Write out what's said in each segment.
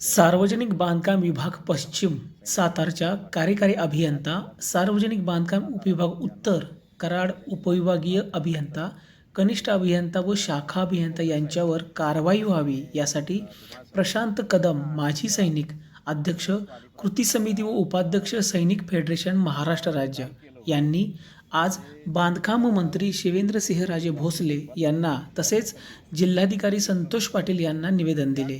सार्वजनिक बांधकाम विभाग पश्चिम सातारच्या कार्यकारी अभियंता सार्वजनिक बांधकाम उपविभाग उत्तर कराड उपविभागीय अभियंता कनिष्ठ अभियंता व शाखा अभियंता यांच्यावर कारवाई व्हावी यासाठी प्रशांत कदम माजी सैनिक अध्यक्ष कृती समिती व उपाध्यक्ष सैनिक फेडरेशन महाराष्ट्र राज्य यांनी आज बांधकाम मंत्री शिवेंद्रसिंहराजे भोसले यांना तसेच जिल्हाधिकारी संतोष पाटील यांना निवेदन दिले.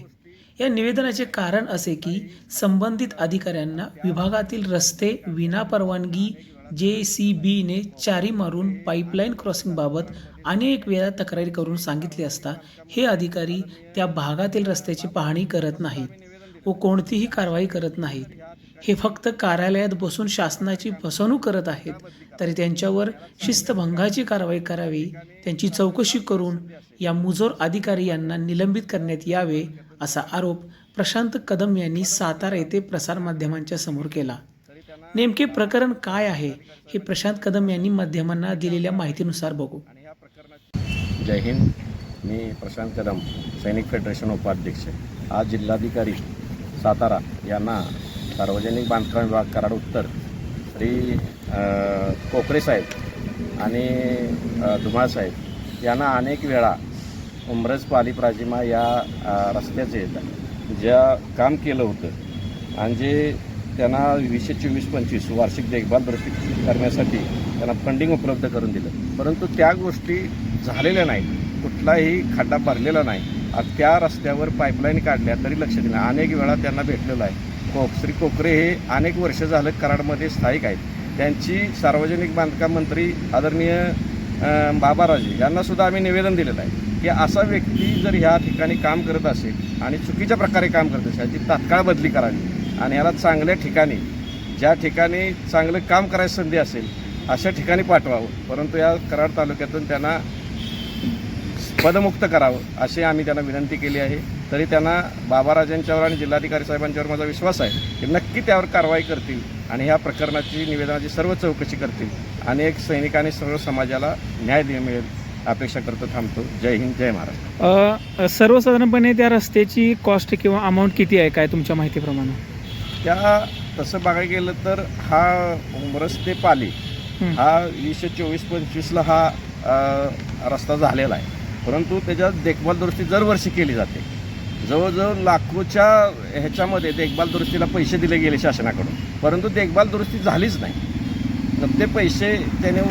या निवेदनाचे कारण असे की संबंधित अधिकाऱ्यांना विभागातील रस्ते विनापरवानगी जे सी बीने चारी मारून पाईपलाईन क्रॉसिंगबाबत अनेक वेळा तक्रारी करून सांगितले असता हे अधिकारी त्या भागातील रस्त्याची पाहणी करत नाहीत व कोणतीही कारवाई करत नाहीत. हे फक्त कार्यालयात बसून शासनाची फसवणूक करत आहेत तरी त्यांच्यावर शिस्तभंगाची कारवाई करावी त्यांची चौकशी करून या मुजोर अधिकारी यांना निलंबित करण्यात यावे असा आरोप प्रशांत कदम यांनी सातारा येथे प्रसारमाध्यमांच्या समोर केला. नेमके प्रकरण काय आहे हे प्रशांत कदम यांनी माध्यमांना दिलेल्या माहितीनुसार बघू. जय हिंद. मी प्रशांत कदम सैनिक फेडरेशन उपाध्यक्ष. आज जिल्हाधिकारी सातारा यांना सार्वजनिक बांधकाम विभाग कराड उत्तर श्री कोपरे कोकरे साहेब आणि धुमाळ साहेब यांना अनेक वेळा उमरज पाली प्राजिमा या रस्त्याचे ज्या काम केलं होतं आणि जे त्यांना वीसशे चोवीस पंचवीस वार्षिक देखभाल दुरुस्ती करण्यासाठी त्यांना फंडिंग उपलब्ध करून दिलं. परंतु त्या गोष्टी झालेल्या नाहीत. कुठलाही खड्डा भरलेला नाही. त्या रस्त्यावर पाईपलाईन काढल्या तरी लक्ष दिलं अनेक वेळा त्यांना भेटलेलं आहे. को श्री कोकरे हे अनेक वर्ष झालं कराडमध्ये स्थायिक आहेत. त्यांची सार्वजनिक बांधकाम मंत्री आदरणीय बाबाराजे यांनासुद्धा आम्ही निवेदन दिलेलं आहे. की असा व्यक्ती जर ह्या ठिकाणी काम करत असेल आणि चुकीच्या प्रकारे काम करत असेल याची तात्काळ बदली करावी. आणि याला चांगल्या ठिकाणी ज्या ठिकाणी चांगलं काम करायची संधी असेल अशा ठिकाणी पाठवावं. परंतु या कराड तालुक्यातून त्यांना पदमुक्त करावं अशी आम्ही त्यांना विनंती केली आहे. तरी त्यांना बाबाराजांच्यावर आणि जिल्हाधिकारी साहेबांच्यावर माझा विश्वास आहे की नक्की त्यावर कारवाई करतील आणि ह्या प्रकरणाची निवेदनाची सर्व चौकशी करतील आणि एक सैनिकाने सर्व समाजाला न्याय दे मिळेल. अपेक्षा करतो थांबतो. जय हिंद जय महाराष्ट्र. सर्वसाधारणपणे त्या रस्त्याची कॉस्ट किंवा अमाऊंट किती आहे? काय तुमच्या माहितीप्रमाणे? त्या तसं बघायला गेलं तर हा उमरस ते पाली हं. वीसशे चोवीस पंचवीसला हा रस्ता झालेला आहे. परंतु त्याच्यात देखभाल दुरुस्ती दरवर्षी केली जाते. जवळजवळ लाखोच्या ह्याच्यामध्ये देखभाल दुरुस्तीला पैसे दिले गेले शासनाकडून. परंतु देखभाल दुरुस्ती झालीच नाही. तर ते पैसे त्याने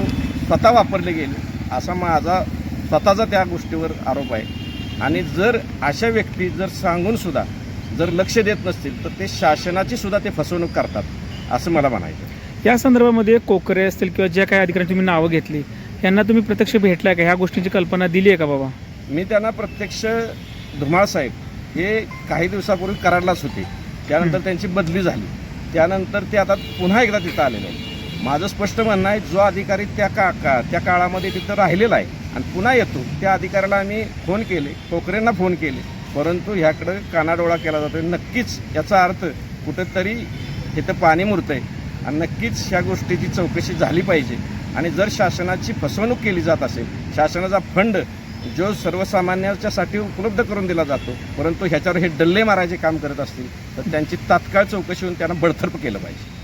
स्वतः वापरले गेले. असा माझा स्वतःचा त्या गोष्टीवर आरोप आहे. आणि जर अशा व्यक्ती जर सांगूनसुद्धा जर लक्ष देत नसतील तर ते शासनाची सुद्धा ते फसवणूक करतात असं मला म्हणायचं या संदर्भामध्ये कोकरे असतील किंवा ज्या काही अधिकाऱ्यांची तुम्ही नावं घेतली यांना तुम्ही प्रत्यक्ष भेटलाय का? ह्या गोष्टींची कल्पना दिली आहे का बाबा? मी त्यांना प्रत्यक्ष धुमाळ साहेब हे काही दिवसापूर्वी कराडलाच होते. त्यानंतर त्यांची बदली झाली. त्यानंतर ते आता पुन्हा एकदा तिथं आलेले आहेत. माझं स्पष्ट म्हणणं आहे जो अधिकारी त्या का का त्या काळामध्ये तिथं राहिलेला आहे आणि पुन्हा येतो त्या अधिकाऱ्याला आम्ही फोन केले कोकरेंना फोन केले. परंतु ह्याकडं कानाडोळा केला जातो नक्कीच याचा अर्थ कुठंतरी इथं पाणी मुरतं आहे आणि नक्कीच ह्या गोष्टीची चौकशी झाली पाहिजे. आणि जर शासनाची फसवणूक केली जात असेल शासनाचा फंड जो सर्वसामान्याच्यासाठी उपलब्ध करून दिला जातो परंतु ह्याच्यावर हे डल्ले मारायचे काम करत असतील तर त्यांची तात्काळ चौकशी होऊन त्यांना बडतर्फ केलं पाहिजे.